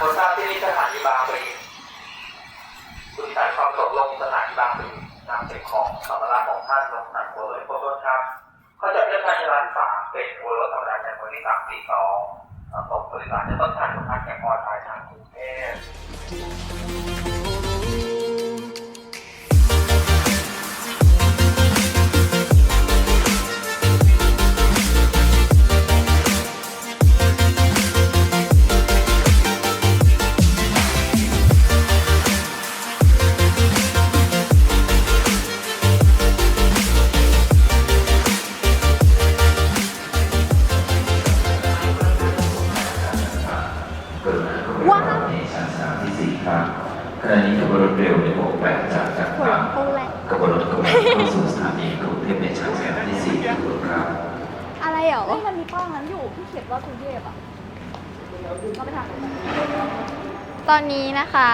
คนทราบที่นี่สถานีบางพลีบริษัทความตกลงสถานีบางพลีนำเป็นของสัมภาของท่านลงสันโวเลยโคต้นครับเขาจะเลือกการจร้านฝาเป็นโวรถธรรมดาแต่คนที่สามสี่สองตกบริษัทจะต้องทานของท่านแก่พอ ที่เขียนว่ากรุงเทพอะเราไปทางไหนกันตอนนี้นะคะ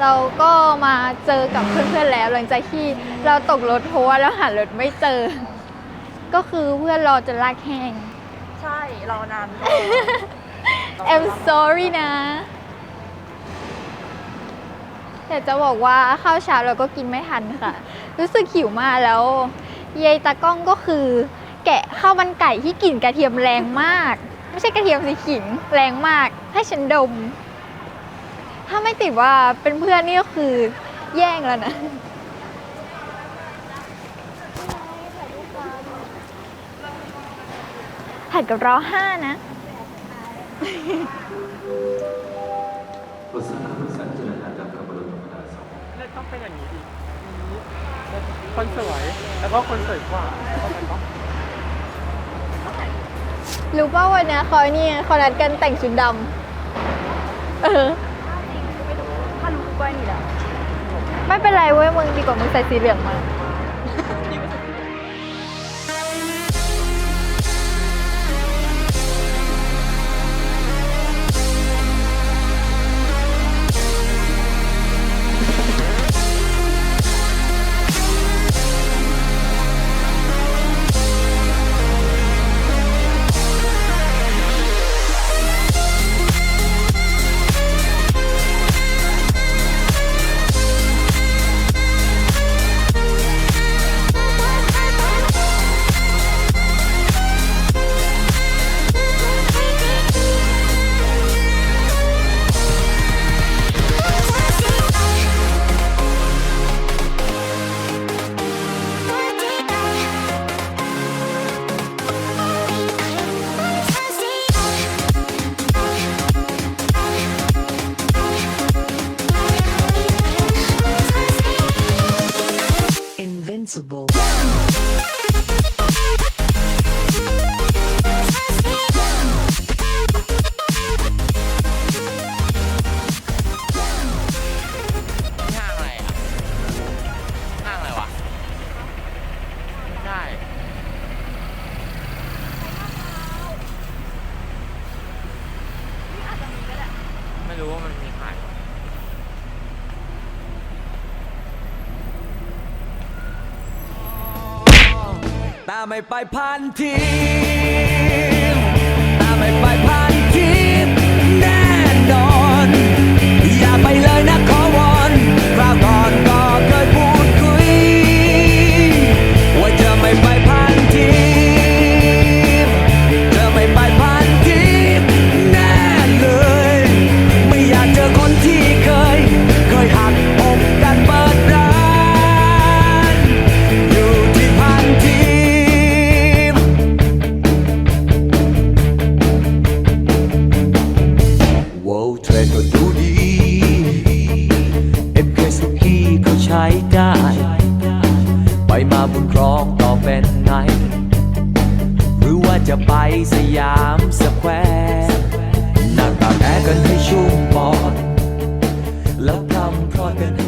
เราก็มาเจอกับเพื่อนๆแล้วหลังจากที่เราตกรถเพราะว่าเราหารถไม่เจอ ก็คือเพื่อนรอจนลากแห้ง ใช่รอนาน I'm sorry นะ แต่จะบอกว่าข้าวเช้าเราก็กินไม่ทันค่ะ รู้สึกหิวมากแล้วยายตากล้องก็คือ แกะข้าวมันไก่ที่กลิ่นกระเทียมแรงมาก ไม่ใช่กระเทียมสิขิงแรงมาก ให้ฉันดม ถ้าไม่ติดว่าเป็นเพื่อนนี่ก็คือแย่งแล้วนะถ่ายกับเราห้านะรถสังขารสัญจรทางกับขบวนรถธรรมดาสองเลยต้องเป็นอย่างนี้ดิคนสวย แล้วก็คนสวยกว่าเข้าใจปะ รู้ป่าวันเนี้ยเขานี่เขานัดกันแต่งชุดดำเออถ้ารู้ก็ไอ้นี่แหละไม่เป็นไรเว้ยมึงดีกว่ามึงใส่สีเหลืองมา principle ไม่ไปพันที จะไปสยามสแควร์หน้าตาแอกันให้ชุ่มปอด แล้วทำพรอดกัน